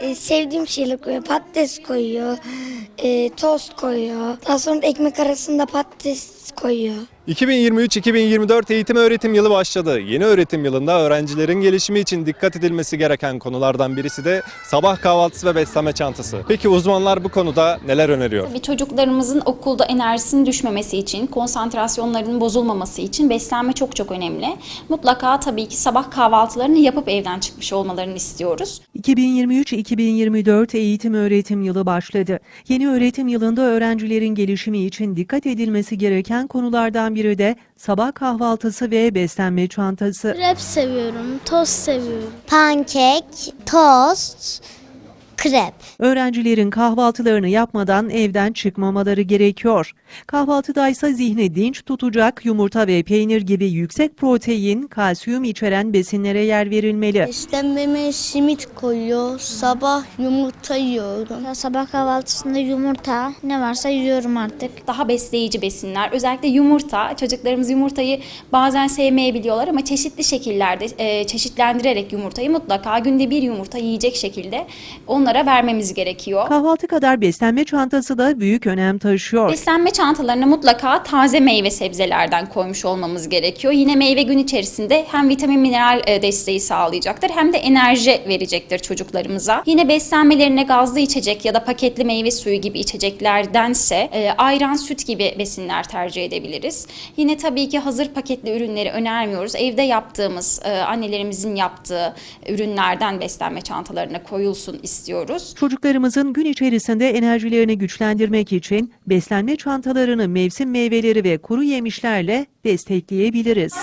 e, sevdiğim şeyler koyuyor. Patates koyuyor, e, tost koyuyor. Daha sonra da ekmek arasında patates koyuyor. 2023-2024 eğitim öğretim yılı başladı. Yeni öğretim yılında öğrencilerin gelişimi için dikkat edilmesi gereken konulardan birisi de sabah kahvaltısı ve beslenme çantası. Peki uzmanlar bu konuda neler öneriyor? Tabii çocuklarımızın okulda enerjisinin düşmemesi için, konsantrasyonlarının bozulmaması için beslenme çok çok önemli. Mutlaka tabii ki sabah kahvaltılarını yapıp evden çıkmış olmalarını istiyoruz. 2023-2024 eğitim öğretim yılı başladı. Yeni öğretim yılında öğrencilerin gelişimi için dikkat edilmesi gereken konulardan biri de sabah kahvaltısı ve beslenme çantası. Krep seviyorum, tost seviyorum. pankek, tost, krep. Öğrencilerin kahvaltılarını yapmadan evden çıkmamaları gerekiyor. Kahvaltıdaysa zihni dinç tutacak yumurta ve peynir gibi yüksek protein, kalsiyum içeren besinlere yer verilmeli. Beslenmeme simit koyuyor, sabah yumurta yiyorum. Ya Sabah kahvaltısında yumurta ne varsa yiyorum artık. Daha besleyici besinler, özellikle yumurta. Çocuklarımız yumurtayı bazen sevmeyebiliyorlar ama çeşitli şekillerde e, çeşitlendirerek yumurtayı mutlaka günde bir yumurta yiyecek şekilde onlara vermemiz gerekiyor. Kahvaltı kadar beslenme çantası da büyük önem taşıyor. Beslenme çantalarına mutlaka taze meyve sebzelerden koymuş olmamız gerekiyor. Yine meyve gün içerisinde hem vitamin mineral e, desteği sağlayacaktır hem de enerji verecektir çocuklarımıza. Yine beslenmelerine gazlı içecek ya da paketli meyve suyu gibi içeceklerdense e, ayran, süt gibi besinler tercih edebiliriz. Yine tabii ki hazır paketli ürünleri önermiyoruz. Evde yaptığımız, e, annelerimizin yaptığı ürünlerden beslenme çantalarına koyulsun istiyoruz. Çocuklarımızın gün içerisinde enerjilerini güçlendirmek için beslenme çantalarını mevsim meyveleri ve kuru yemişlerle destekleyebiliriz.